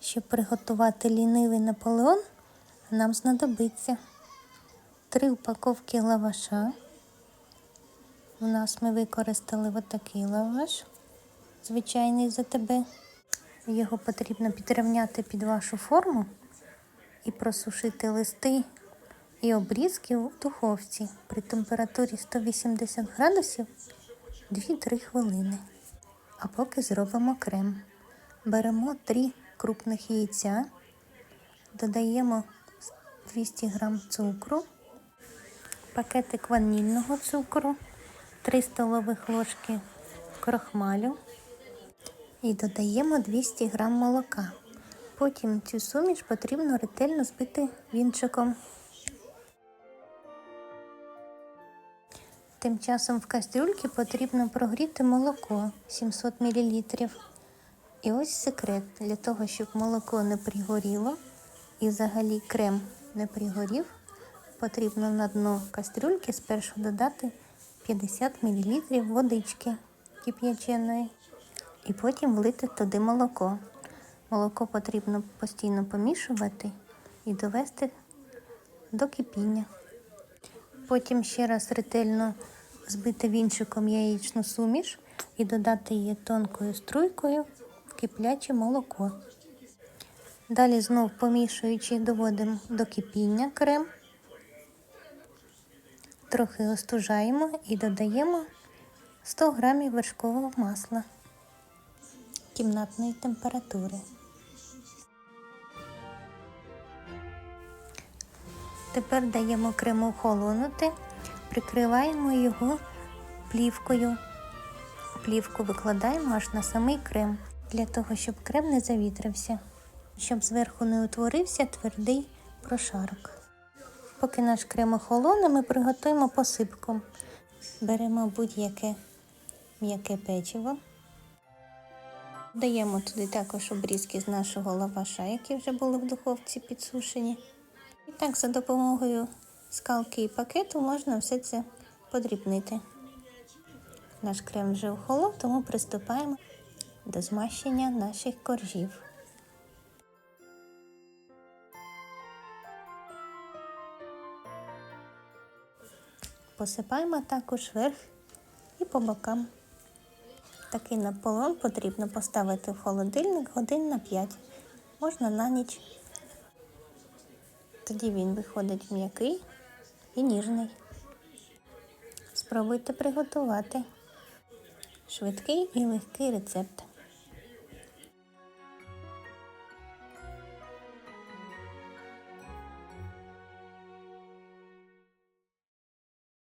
Щоб приготувати лінивий наполеон, нам знадобиться три упаковки лаваша. У нас ми використали отакий лаваш, звичайний за тебе. Його потрібно підрівняти під вашу форму і просушити листи і обрізки в духовці при температурі 180 градусів 2-3 хвилини. А поки зробимо крем. Беремо 3 крупних яйця, додаємо 200 г цукру, пакетик ванільного цукру, 3 столових ложки крохмалю і додаємо 200 г молока. Потім цю суміш потрібно ретельно збити вінчиком. Тим часом в кастрюльці потрібно прогріти молоко 700 мл. І ось секрет для того, щоб молоко не пригоріло і взагалі крем не пригорів, потрібно на дно кастрюльки спершу додати 50 мл водички кип'яченої і потім влити туди молоко. Молоко потрібно постійно помішувати і довести до кипіння. Потім ще раз ретельно збити вінчиком яєчну суміш і додати її тонкою струйкою кипляче молоко. Далі знов помішуючи доводимо до кипіння крем, трохи остужаємо і додаємо 100 грамів вершкового масла кімнатної температури. Тепер даємо крему охолонути, прикриваємо його плівкою. Плівку викладаємо аж на самий крем, для того, щоб крем не завітрився, щоб зверху не утворився твердий прошарок. Поки наш крем охолоне, ми приготуємо посипку. Беремо будь-яке м'яке печиво. Даємо туди також обрізки з нашого лаваша, які вже були в духовці підсушені. І так, за допомогою скалки і пакету можна все це подрібнити. Наш крем вже охолов, тому приступаємо до змащення наших коржів. Посипаємо також верх і по бокам. Такий наполеон потрібно поставити в холодильник годин на 5, можна на ніч. Тоді він виходить м'який і ніжний. Спробуйте приготувати швидкий і легкий рецепт.